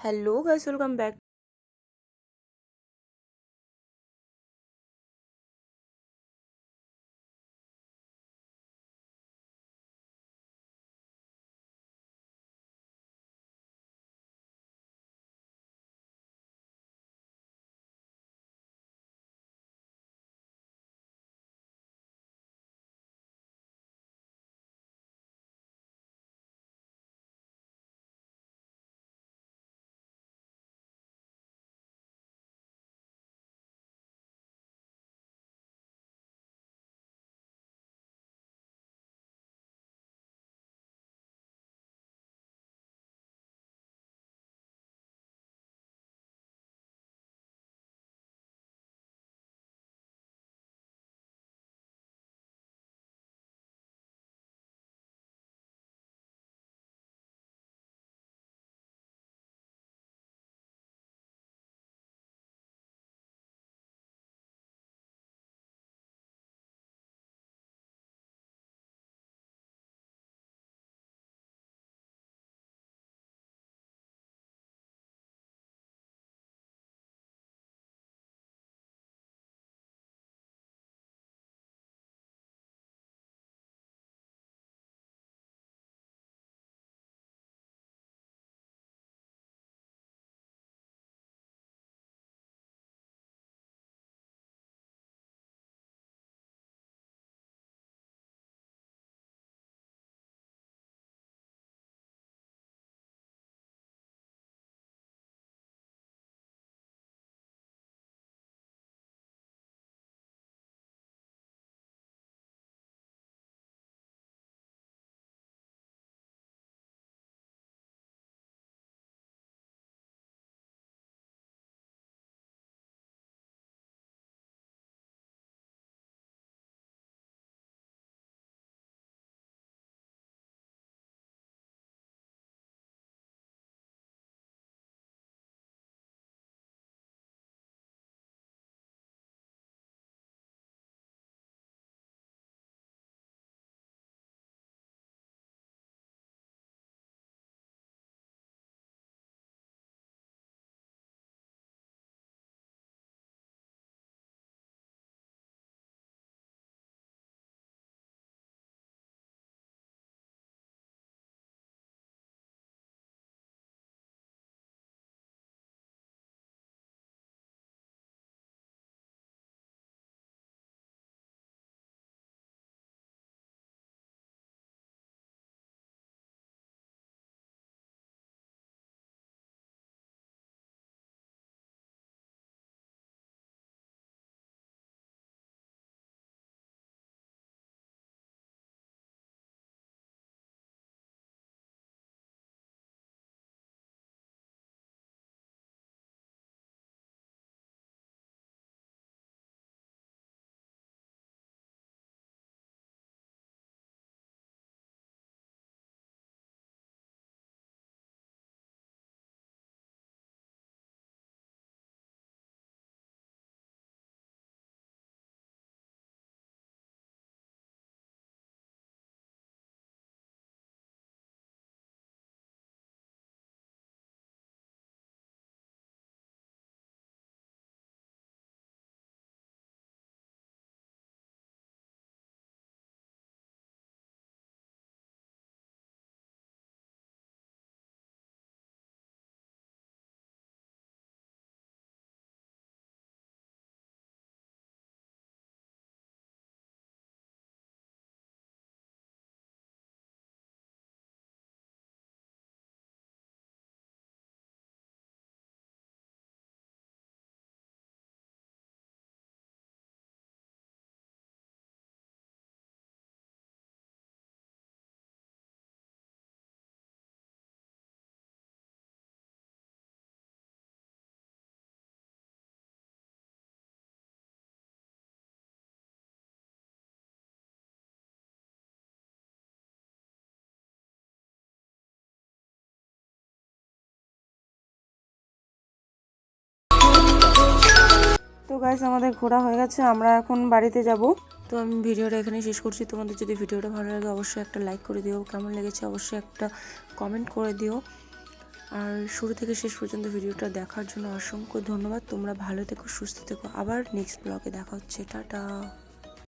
Hello guys welcome back guys আমাদের ঘোরা হয়ে গেছে, আমরা এখন বাড়িতে যাব। তো আমি ভিডিওটা এখানে শেষ করছি। তোমাদের যদি ভিডিওটা ভালো লাগে, অবশ্যই একটা লাইক করে দিও। কেমন লেগেছে, অবশ্যই একটা কমেন্ট করে দিও। আর শুরু থেকে শেষ পর্যন্ত ভিডিওটা দেখার জন্য অসংখ্য ধন্যবাদ। তোমরা ভালো থেকো, সুস্থ থেকো। আবার নেক্সট ব্লগে দেখা হচ্ছে। টাটা।